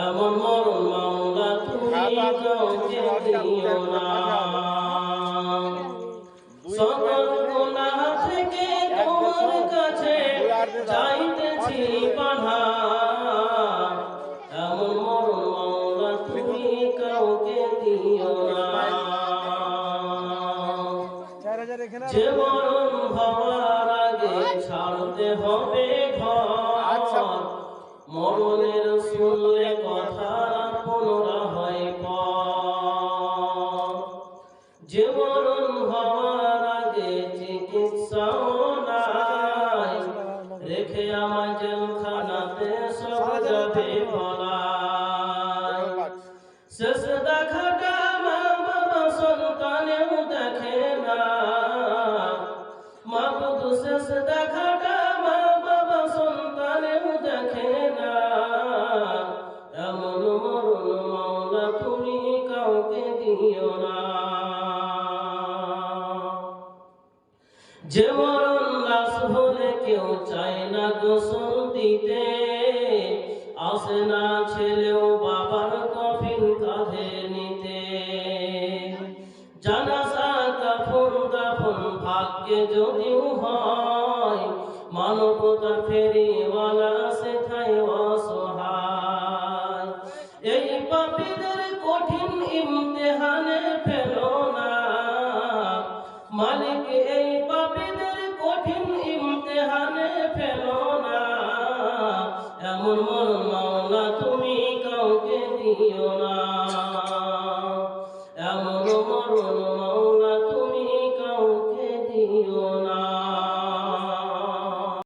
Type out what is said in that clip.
এমন মরণ মাওলা তুমি দিও না। সকল গুনাহ থেকে তোমার কাছে চাইতেছি পানা এমন মরণ মাওলা তুমি কাউকে দিও না যে মরণ হওয়ার ছাড়তে হবে ঘর। মরণের শুনলে কথা পুনরা হয় যে মরণ হওয়ার আগে চিকিৎসাও নাই। রেখে আমার জেলখানাতে সব যাবে বলাই শেষ দেখাটা মা বাবা সন্তানেও দেখে শেষ দেখাটা মা বাবা সন্তানেও দেখে না। এমন মরণ মাওলা তুমি কাউকে দিও না। যে মরণ লাশ হলে কেউ চায় না গোসল দিতে। আসে না ছেলেও বাবার কফিন কাঁধে নিতে। দাফন ভাগ্যে যদিও হয়, মানবতার ফেরিওয়ালা সে থাই অসহায়। এই পাপীদের কঠিন ইমতেহানে ফেলো না। মালিক, এই পাপীদের কঠিন ইমতেহানে ফেলো না। এমন মন মাওলা তুমি কাউকে দিও না।